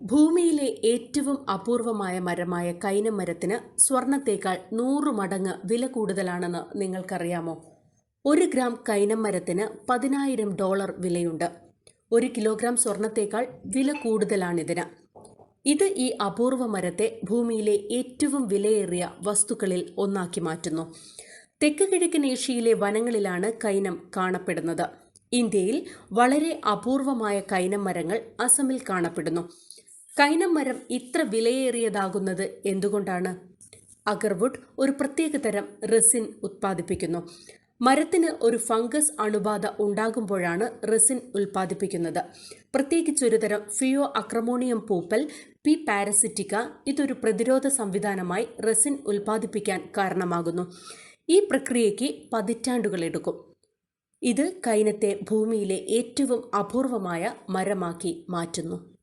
ഭൂമിയിലെ ഏറ്റവും അപൂർവമായ മരമായ കൈനമരത്തിന് സ്വർണത്തേക്കാൾ നൂറ് മടങ്ങ് വില കൂടുതലാണെന്ന് നിങ്ങൾക്കറിയാമോ? ഒരു ഗ്രാം കൈനമരത്തിന് പതിനായിരം ഡോളർ വിലയുണ്ട്. ഒരു കിലോഗ്രാം സ്വർണത്തേക്കാൾ വില കൂടുതലാണിതിന്. ഇത് ഈ അപൂർവ മരത്തെ ഭൂമിയിലെ ഏറ്റവും വിലയേറിയ വസ്തുക്കളിൽ ഒന്നാക്കി മാറ്റുന്നു. തെക്ക് കിഴക്കൻ ഏഷ്യയിലെ വനങ്ങളിലാണ് കൈനം കാണപ്പെടുന്നത്. ഇന്ത്യയിൽ വളരെ അപൂർവമായ കൈനം മരങ്ങൾ അസമിൽ കാണപ്പെടുന്നു. കൈനം മരം ഇത്ര വിലയേറിയതാകുന്നത് എന്തുകൊണ്ടാണ്? അഗർവുഡ് ഒരു പ്രത്യേകതരം റെസിൻ ഉത്പാദിപ്പിക്കുന്നു. മരത്തിന് ഒരു ഫംഗസ് അണുബാധ ഉണ്ടാകുമ്പോഴാണ് റെസിൻ ഉൽപ്പാദിപ്പിക്കുന്നത്. പ്രത്യേകിച്ച് ഒരു തരം ഫിയോ അക്രമോണിയം പൂപ്പൽ പി പാരസിറ്റിക്ക ഇതൊരു പ്രതിരോധ സംവിധാനമായി റെസിൻ ഉൽപ്പാദിപ്പിക്കാൻ കാരണമാകുന്നു. ഈ പ്രക്രിയയ്ക്ക് പതിറ്റാണ്ടുകൾ എടുക്കും. ഇത് കൈനത്തെ ഭൂമിയിലെ ഏറ്റവും അപൂർവമായ മരമാക്കി മാറ്റുന്നു.